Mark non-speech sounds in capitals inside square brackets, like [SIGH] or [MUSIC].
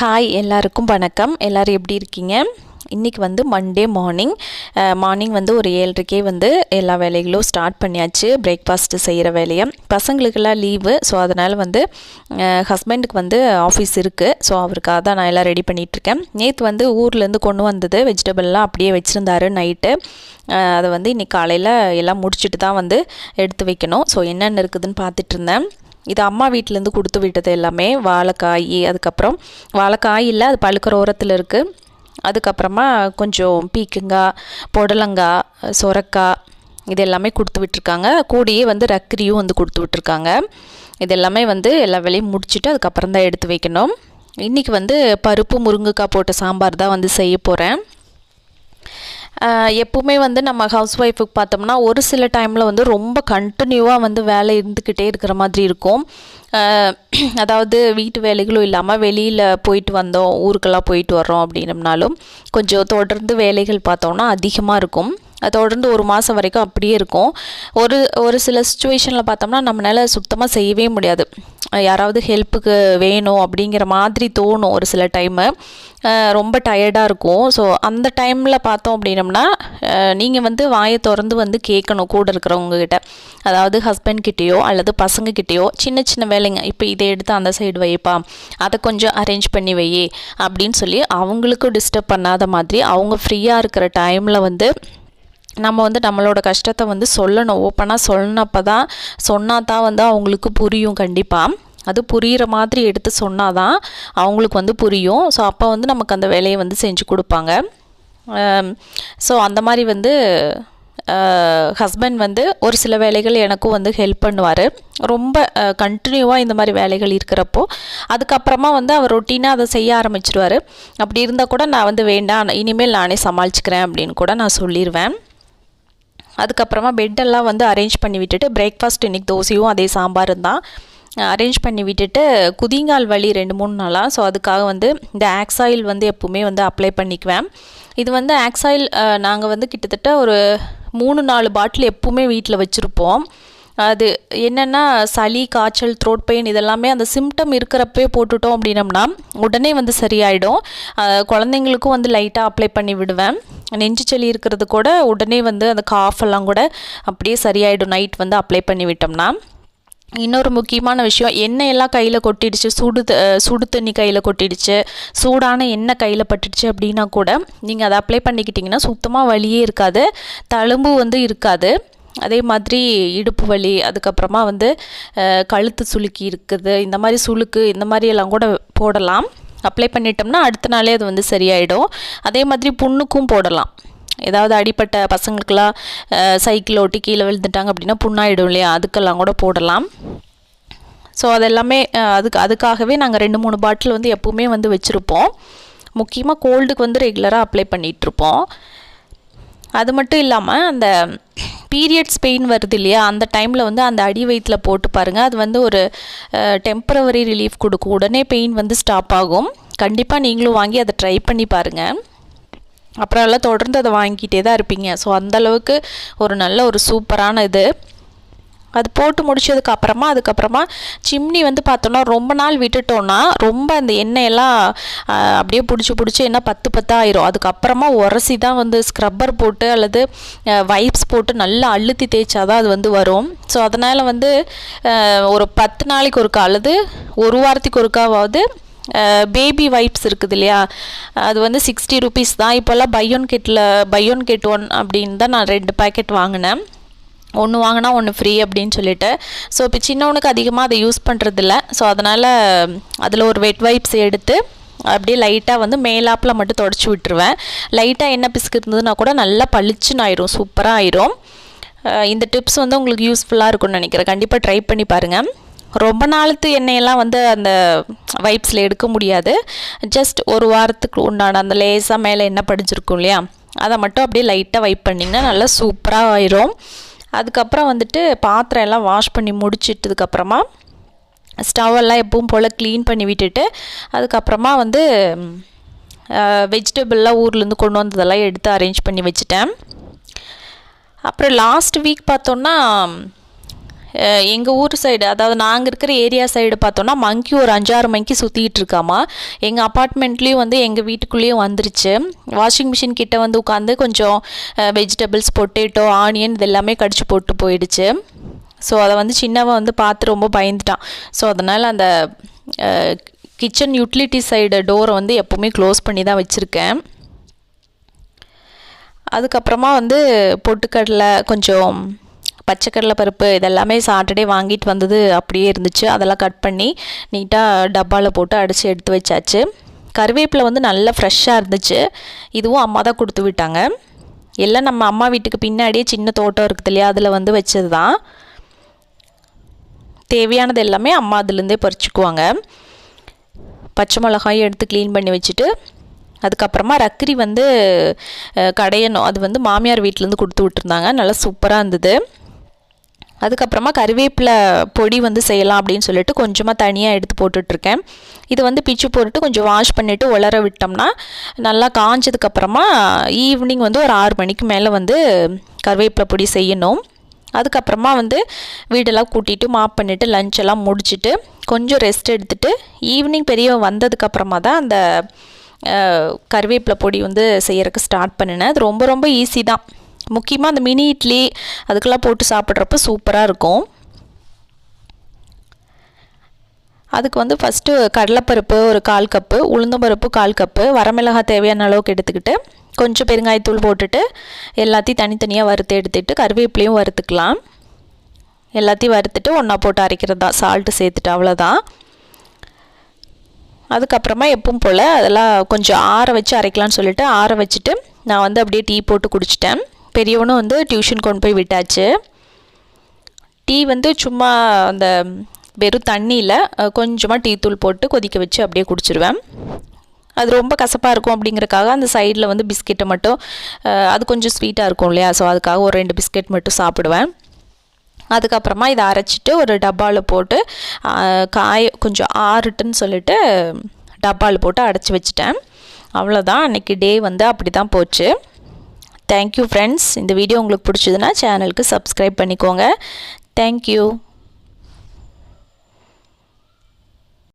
Hi எல்லாருக்கும் வணக்கம். எல்லோரும் எப்படி இருக்கீங்க? இன்றைக்கி வந்து மண்டே மார்னிங் மார்னிங் வந்து ஒரு ஏழரைக்கே வந்து எல்லா வேலைகளும் ஸ்டார்ட் பண்ணியாச்சு. பிரேக்ஃபாஸ்ட்டு செய்கிற வேலையை. பசங்களுக்கெல்லாம் லீவு ஸோ அதனால் வந்து ஹஸ்பண்டுக்கு வந்து ஆஃபீஸ் இருக்குது ஸோ அவருக்காக தான் நான் எல்லாம் ரெடி பண்ணிகிட்ருக்கேன் நேற்று வந்து ஊர்லேருந்து கொண்டு வந்தது. வெஜிடபிள்லாம் அப்படியே வச்சுருந்தாரு நைட்டு அதை வந்து இன்றைக்கி காலையில் எல்லாம் முடிச்சுட்டு தான் வந்து எடுத்து வைக்கணும். ஸோ என்னென்ன இருக்குதுன்னு பார்த்துட்டு இருந்தேன். இது அம்மா வீட்டிலேருந்து கொடுத்து விட்டது எல்லாமே. வாழைக்காய் அதுக்கப்புறம் வாழைக்காய் இல்லை அது பழுக்கிற ஓரத்தில் இருக்குது அதுக்கப்புறமா கொஞ்சம் பீக்கங்காய் புடலங்காய் சொரக்காய் இது எல்லாமே கொடுத்து விட்டுருக்காங்க. கூடியே வந்து ரக்கரியும் வந்து கொடுத்து விட்ருக்காங்க இது எல்லாமே வந்து எல்லா வேலையும் முடிச்சுட்டு அதுக்கப்புறம் தான் எடுத்து வைக்கணும். இன்றைக்கி வந்து பருப்பு முருங்கைக்காய் போட்ட சாம்பார் தான் வந்து செய்ய போகிறேன் எப்போவுமே வந்து நம்ம ஹவுஸ் ஒய்ஃபுக்கு பார்த்தோம்னா ஒரு சில டைமில் வந்து ரொம்ப கண்டினியூவாக வந்து வேலை இருந்துக்கிட்டே இருக்கிற மாதிரி இருக்கும். [CLEARS THROAT] அதாவது வீட்டு வேலைகளும் இல்லாமல் வெளியில் போயிட்டு வந்தோம் ஊருக்கெல்லாம் போயிட்டு வர்றோம் அப்படின்னம்னாலும் கொஞ்சம் தொடர்ந்து வேலைகள் பார்த்தோம்னா அதிகமாக இருக்கும். தொடர்ந்து ஒரு மாதம் வரைக்கும் அப்படியே இருக்கும். ஒரு ஒரு சில சுச்சுவேஷனில் பார்த்தோம்னா நம்மளால் சுத்தமாக செய்யவே முடியாது. யாராவது ஹெல்ப்புக்கு வேணும் அப்படிங்கிற மாதிரி தோணும் ஒரு சில டைமு ரொம்ப டயர்டாக இருக்கும். ஸோ அந்த டைமில் பார்த்தோம் அப்படின்னம்னா நீங்கள் வந்து வாயை திறந்து வந்து கேட்கணும் கூட இருக்கிறவங்கக்கிட்ட அதாவது ஹஸ்பண்ட் கிட்டேயோ அல்லது பசங்கக்கிட்டேயோ சின்ன சின்ன வேலைங்க. இப்போ இதை எடுத்து அந்த சைடு வைப்பா. அதை கொஞ்சம் அரேஞ்ச் பண்ணி வையே அப்படின்னு சொல்லி அவங்களுக்கும் டிஸ்டர்ப் பண்ணாத மாதிரி அவங்க ஃப்ரீயாக இருக்கிற டைமில் வந்து நம்ம வந்து நம்மளோட கஷ்டத்தை வந்து சொல்லணும். ஓப்பனாக சொன்னப்போ தான் சொன்னால் தான் வந்து அவங்களுக்கு புரியும் கண்டிப்பாக அது புரிகிற மாதிரி எடுத்து சொன்னால் தான் அவங்களுக்கு வந்து புரியும். ஸோ அப்போ வந்து நமக்கு அந்த வேலையை வந்து செஞ்சு கொடுப்பாங்க. ஸோ அந்த மாதிரி வந்து ஹஸ்பண்ட் வந்து ஒரு சில வேலைகள் எனக்கும் வந்து ஹெல்ப் பண்ணுவார். ரொம்ப கண்டினியூவாக இந்த மாதிரி வேலைகள் இருக்கிறப்போ அதுக்கப்புறமா வந்து அவர் ரொட்டீனாக அதை செய்ய ஆரம்பிச்சிருவார். அப்படி இருந்தால் கூட நான் வந்து வேண்டாம் இனிமேல் நானே சமாளிச்சுக்கிறேன் அப்படின்னு கூட நான் சொல்லிடுவேன் அதுக்கப்புறமா பெட்டெல்லாம் வந்து அரேஞ்ச் பண்ணி விட்டுட்டு பிரேக்ஃபாஸ்ட் இன்றைக்கி தோசையும் அதே சாம்பாரும் தான். அரேஞ்ச் பண்ணி விட்டுட்டு குதிங்கால் வலி ரெண்டு மூணு நாளாக ஸோ அதுக்காக வந்து இந்த ஆக்ஸாயில் வந்து எப்போவுமே வந்து அப்ளை பண்ணிக்குவேன். இது வந்து ஆக்ஸாயில் நாங்கள் வந்து கிட்டத்தட்ட ஒரு மூணு நாலு பாட்டில் எப்போவுமே வீட்டில் வச்சுருப்போம். அது என்னென்னா சளி காய்ச்சல் த்ரோட் பெயின் இதெல்லாமே அந்த சிம்டம் இருக்கிறப்பே போட்டுட்டோம் அப்படின்னம்னா உடனே வந்து சரியாயிடும். குழந்தைங்களுக்கும் வந்து லைட்டாக அப்ளை பண்ணி விடுவேன். நெஞ்சு சளி இருக்கிறது கூட உடனே வந்து அந்த காஃப் எல்லாம் கூட அப்படியே சரியாயிடும். நைட் வந்து அப்ளை பண்ணி விட்டோம்னா. இன்னொரு முக்கியமான விஷயம் எண்ணெய் எல்லாம் கையில் கொட்டிடுச்சு சுடு சுடு தண்ணி கையில் கொட்டிடுச்சு சூடான எண்ணெய் கையில் பட்டுடுச்சு அப்படின்னா கூட நீங்கள் அதை அப்ளை பண்ணிக்கிட்டிங்கன்னா சுத்தமாக வழியே இருக்காது தழும்பு வந்து இருக்காது. அதே மாதிரி இடுப்பு வலி அதுக்கப்புறமா வந்து கழுத்து சுளுக்கி இருக்குது இந்த மாதிரி சுளுக்கு இந்த மாதிரி எல்லாம் கூட போடலாம். அப்ளை பண்ணிட்டோம்னா அடுத்த நாளே அது வந்து சரியாயிடும். அதே மாதிரி புண்ணுக்கும் போடலாம். ஏதாவது அடிப்பட்ட பசங்களுக்கெல்லாம் சைக்கிள் ஓட்டி கீழே விழுந்துட்டாங்க அப்படின்னா புண்ணாயிடும் இல்லையா? அதுக்கெல்லாம் கூட போடலாம். ஸோ அதெல்லாமே அதுக்கு அதுக்காகவே நாங்கள் ரெண்டு மூணு பாட்டில் வந்து எப்போவுமே வந்து வச்சுருப்போம். முக்கியமாக கோல்டுக்கு வந்து ரெகுலராக அப்ளை பண்ணிகிட்ருப்போம் அது மட்டும் இல்லாமல் அந்த பீரியட்ஸ் பெயின் வருது இல்லையா? அந்த டைமில் வந்து அந்த அடி வயிற்றில் போட்டு பாருங்கள் அது வந்து ஒரு டெம்பரவரி ரிலீஃப் கொடுக்கும். உடனே பெயின் வந்து ஸ்டாப் ஆகும். கண்டிப்பாக நீங்களும் வாங்கி அதை ட்ரை பண்ணி பாருங்கள் அப்புறம் எல்லாம் தொடர்ந்து அதை வாங்கிக்கிட்டே தான் இருப்பீங்க. ஸோ அந்தளவுக்கு ஒரு நல்ல ஒரு சூப்பரான இது. அது போட்டு முடிச்சதுக்கு அப்புறமா அதுக்கப்புறமா சிம்னி வந்து பார்த்தோன்னா ரொம்ப நாள் விட்டுட்டோன்னா ரொம்ப அந்த எண்ணெயெல்லாம் அப்படியே பிடிச்சி பிடிச்சி என்ன பத்து பத்தாயிரும் அதுக்கப்புறமா உரசி தான் வந்து ஸ்க்ரப்பர் போட்டு அல்லது வைப்ஸ் போட்டு நல்லா அழுத்தி தேய்ச்சா தான் அது வந்து வரும். ஸோ அதனால் வந்து ஒரு பத்து நாளைக்கு ஒருக்கா அல்லது ஒரு வாரத்துக்கு ஒருக்காவது பேபி வைப்ஸ் இருக்குது இல்லையா? அது வந்து சிக்ஸ்டி ருபீஸ் தான். இப்போல்லாம் பையோன் கெட்டில் பையோன் கெட் ஒன் அப்படின்னு தான் நான் ரெண்டு பேக்கெட் வாங்கினேன். ஒன்று வாங்கினா ஒன்று ஃப்ரீ அப்படின்னு சொல்லிட்டு. ஸோ இப்போ சின்னவனுக்கு அதிகமாக அதை யூஸ் பண்ணுறதில்ல ஸோ அதனால் அதில் ஒரு வெட் வைப்ஸ் எடுத்து அப்படியே லைட்டாக வந்து மேலாப்பில் மட்டும் தொடச்சி விட்டுருவேன். லைட்டாக என்ன பிஸ்கு இருந்ததுன்னா கூட நல்லா பளிச்சுன்னு ஆயிரும் சூப்பராக ஆயிரும். இந்த டிப்ஸ் வந்து உங்களுக்கு யூஸ்ஃபுல்லாக இருக்கும்னு நினைக்கிறேன். கண்டிப்பாக ட்ரை பண்ணி பாருங்கள் ரொம்ப நாளுத்து எண்ணெயெல்லாம் வந்து அந்த வைப்ஸில் எடுக்க முடியாது. ஜஸ்ட் ஒரு வாரத்துக்கு உண்டான அந்த லேசாக மேலே எண்ணெய் படிஞ்சிருக்கும் இல்லையா? அதை மட்டும் அப்படியே லைட்டாக வைப் பண்ணிங்கன்னா நல்லா சூப்பராக ஆயிரும். அதுக்கப்புறம் வந்துட்டு பாத்திரம் எல்லாம் வாஷ் பண்ணி முடிச்சிட்டதுக்கப்புறமா ஸ்டவ்வெல்லாம் எப்பவும் போல் க்ளீன் பண்ணி விட்டுட்டு அதுக்கப்புறமா வந்து வெஜிடபிள்லாம் ஊர்லேருந்து கொண்டு வந்ததெல்லாம் எடுத்து அரேஞ்ச் பண்ணி வச்சுட்டேன். அப்புறம் லாஸ்ட் வீக் பார்த்தோன்னா எங்கள் ஊர் சைடு அதாவது நாங்கள் இருக்கிற ஏரியா சைடு பார்த்தோன்னா மங்கி ஒரு அஞ்சாறு மங்கி சுற்றிக்கிட்டு இருக்காமா. எங்கள் அப்பார்ட்மெண்ட்லேயும் வந்து எங்கள் வீட்டுக்குள்ளேயும் வந்துருச்சு. வாஷிங் மிஷின் கிட்டே வந்து உட்காந்து கொஞ்சம் வெஜிடபிள்ஸ் பொட்டேட்டோ ஆனியன் இது எல்லாமே கடிச்சு போட்டு போயிடுச்சு. ஸோ அதை வந்து சின்னவன் வந்து பார்த்து ரொம்ப பயந்துட்டான். ஸோ அதனால் அந்த கிச்சன் யூட்டிலிட்டி சைடு டோரை வந்து எப்போவுமே க்ளோஸ் பண்ணி தான் வச்சுருக்கேன். அதுக்கப்புறமா வந்து பொட்டுக்கடலை கொஞ்சம் பச்சைக்கடலை பருப்பு இதெல்லாமே சாட்டர்டே வாங்கிட்டு வந்தது அப்படியே இருந்துச்சு. அதெல்லாம் கட் பண்ணி நீட்டாக டப்பாவில் போட்டு அடித்து எடுத்து வச்சாச்சு. கருவேப்பிலை வந்து நல்லா ஃப்ரெஷ்ஷாக இருந்துச்சு. இதுவும் அம்மா தான் கொடுத்து விட்டாங்க. எல்லாம் நம்ம அம்மா வீட்டுக்கு பின்னாடியே சின்ன தோட்டம் இருக்குது இல்லையா? அதில் வந்து வச்சது தான் தேவையானது எல்லாமே அம்மா அதுலேருந்தே பறிச்சுக்குவாங்க. பச்சை மிளகாயும் எடுத்து க்ளீன் பண்ணி வச்சுட்டு அதுக்கப்புறமா ரக்கரி வந்து கடையணும். அது வந்து மாமியார் வீட்டிலேருந்து கொடுத்து விட்டுருந்தாங்க. நல்லா சூப்பராக இருந்தது. அதுக்கப்புறமா கருவேப்பிலை பொடி வந்து செய்யலாம் அப்படின்னு சொல்லிட்டு கொஞ்சமாக தனியாக எடுத்து போட்டுட்ருக்கேன். இது வந்து பிச்சு போட்டுட்டு கொஞ்சம் வாஷ் பண்ணிவிட்டு உலர விட்டோம்னா நல்லா காஞ்சதுக்கப்புறமா ஈவினிங் வந்து ஒரு ஆறு மணிக்கு மேலே வந்து கருவேப்பிலை பொடி செய்யணும். அதுக்கப்புறமா வந்து வீடெல்லாம் கூட்டிகிட்டு மாப் பண்ணிவிட்டு லஞ்ச் எல்லாம் முடிச்சுட்டு கொஞ்சம் ரெஸ்ட் எடுத்துகிட்டு ஈவினிங் பெரியவன் வந்ததுக்கப்புறமா தான் அந்த கருவேப்பிலை பொடி வந்து செய்யறதுக்கு ஸ்டார்ட் பண்ணினேன். அது ரொம்ப ரொம்ப ஈஸி தான். முக்கியமாக அந்த மினி இட்லி அதுக்கெல்லாம் போட்டு சாப்பிட்றப்ப சூப்பராக இருக்கும். அதுக்கு வந்து ஃபஸ்ட்டு கடலைப்பருப்பு ஒரு கால் கப்பு உளுந்தம்பருப்பு கால் கப்பு வரமிளகாய் தேவையான அளவுக்கு எடுத்துக்கிட்டு கொஞ்சம் பெருங்காயத்தூள் போட்டுட்டு எல்லாத்தையும் தனித்தனியாக வறுத்து எடுத்துட்டு கருவேப்பிலையும் வறுத்துக்கலாம். எல்லாத்தையும் வறுத்துட்டு ஒன்றா போட்டு அரைக்கிறது தான் சால்ட்டு சேர்த்துட்டு அவ்வளோதான் அதுக்கப்புறமா எப்பவும் போல் அதெல்லாம் கொஞ்சம் ஆற வச்சு அரைக்கலான்னு சொல்லிட்டு ஆற வச்சுட்டு நான் வந்து அப்படியே டீ போட்டு குடிச்சிட்டேன். பெரியவனும் வந்து டியூஷன் கொண்டு போய் விட்டாச்சு. டீ வந்து சும்மா அந்த வெறும் தண்ணியில் கொஞ்சமாக டீ தூள் போட்டு கொதிக்க வச்சு அப்படியே குடிச்சிருவேன். அது ரொம்ப கசப்பாக இருக்கும் அப்படிங்கிறக்காக அந்த சைடில் வந்து பிஸ்கெட்டை மட்டும் அது கொஞ்சம் ஸ்வீட்டாக இருக்கும் இல்லையா? ஸோ அதுக்காக ஒரு ரெண்டு பிஸ்கெட் மட்டும் சாப்பிடுவேன். அதுக்கப்புறமா இதை அரைச்சிட்டு ஒரு டப்பாவில் போட்டு காய கொஞ்சம் ஆறுட்டுன்னு சொல்லிட்டு டப்பாவில் போட்டு அடைச்சி வச்சுட்டேன். அவ்வளோதான் அன்றைக்கி டே வந்து அப்படி தான் போச்சு. தேங்க்யூ ஃப்ரெண்ட்ஸ் இந்த வீடியோ உங்களுக்கு பிடிச்சதுன்னா சேனலுக்கு சப்ஸ்கிரைப் பண்ணிக்கோங்க. தேங்க்யூ